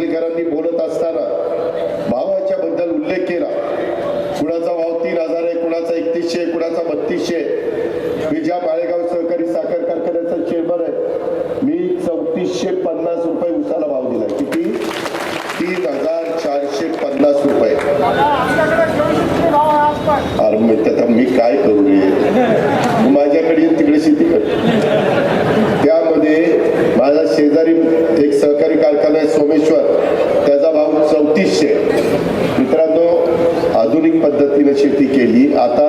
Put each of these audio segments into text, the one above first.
पणजीकरांनी बोलत असताना भावाच्या बद्दल उल्लेख केला. कुणाचा भाव तीन हजार आहे कुणाचा एकतीसशे कुणाचा बत्तीसशे मी ज्या माळेगाव सहकारी साखर कारखान्याचा चेंबर आहे मी चौतीसशे पन्नास रुपये उसाला भाव दिला किती? तीन हजार चारशे पन्नास रुपये. मी काय आधुनिक पद्धतीने शेती केली. आता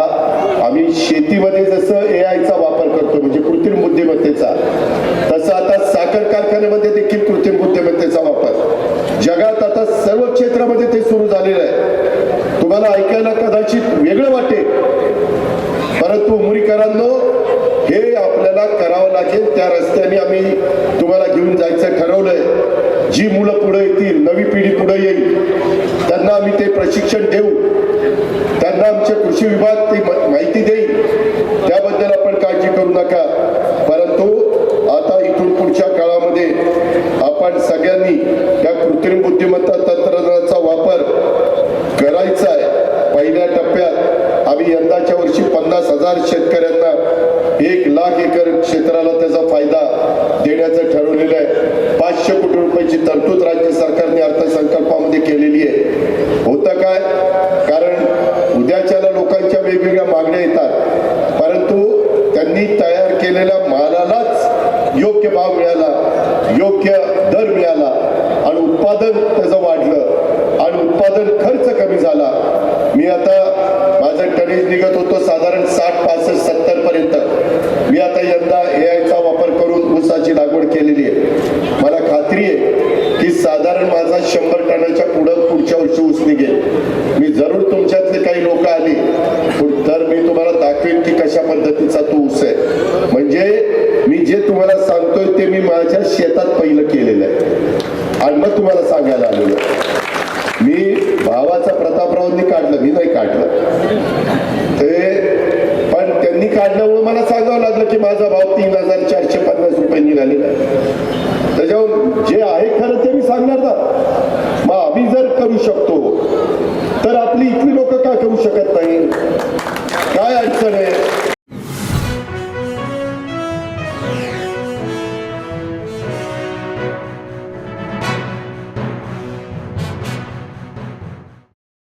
आम्ही शेतीमध्ये जसं ए आयचा वापर करतो म्हणजे कृत्रिम बुद्धिमत्तेचा तसं आता साखर कारखान्यामध्ये देखील कृत्रिम बुद्धिमत्तेचा वापर. जगात आता सर्व क्षेत्रामध्ये ते सुरू झालेलं आहे. तुम्हाला ऐकायला कदाचित वेगळं वाटेल. परंतु उमरीकरांनो हे आपल्याला करावं लागेल. त्या रस्त्याने आम्ही तुम्हाला घेऊन जायचं ठरवलंय. जी मुलं पुढे येतील नवी पिढी पुढे येईल त्यांना आम्ही ते प्रशिक्षण देऊ. त्यांना आमचे कृषी विभाग ती माहिती देईल. त्याबद्दल आपण काळजी करू नका. परंतु आता इथून पुढच्या काळामध्ये आपण सगळ्यांनी त्या कृत्रिम बुद्धिमत्ता तंत्रज्ञानाचा वापर करायचा आहे. पहिल्या टप्प्यात आम्ही यंदाच्या वर्षी पन्नास हजार शेतकऱ्यांना एक लाख एकर क्षेत्राला त्याचा फायदा देण्याचं वेगवेगळ्या मागण्या येतात. परंतु त्यांनी तयार केलेल्या मालालाच योग्य भाव मिळाला योग्य दर मिळाला आणि उत्पादन त्याचं वाढलं आणि उत्पादन खर्च कमी झाला. मी आता माझं टनेज निघत होतो साधारण साठ पासष्ट सत्तर पर्यंत. मी आता यंदा ए आयचा वापर करून ऊसाची लागवड केलेली आहे. मला खात्री आहे की साधारण माझा शंभर टनाच्या पुढं पुढच्या वर्षी ऊस निघेल मी जरूर तुमच्यातले काही लोक आली पण- तर मी तुम्हाला दाखवेन की कशा पद्धतीचा तो ऊस आहे म्हणजे मी जे तुम्हाला सांगतोय ते मी माझ्या शेतात पहिलं केलेलं आहे. आणि मग तुम्हाला सांगायला आलेलो मी भावाचा प्रतापरावांनी काढलं मी नाही काढलं. ते पण त्यांनी काढल्यामुळे मला सांगावं लागलं की माझा भाव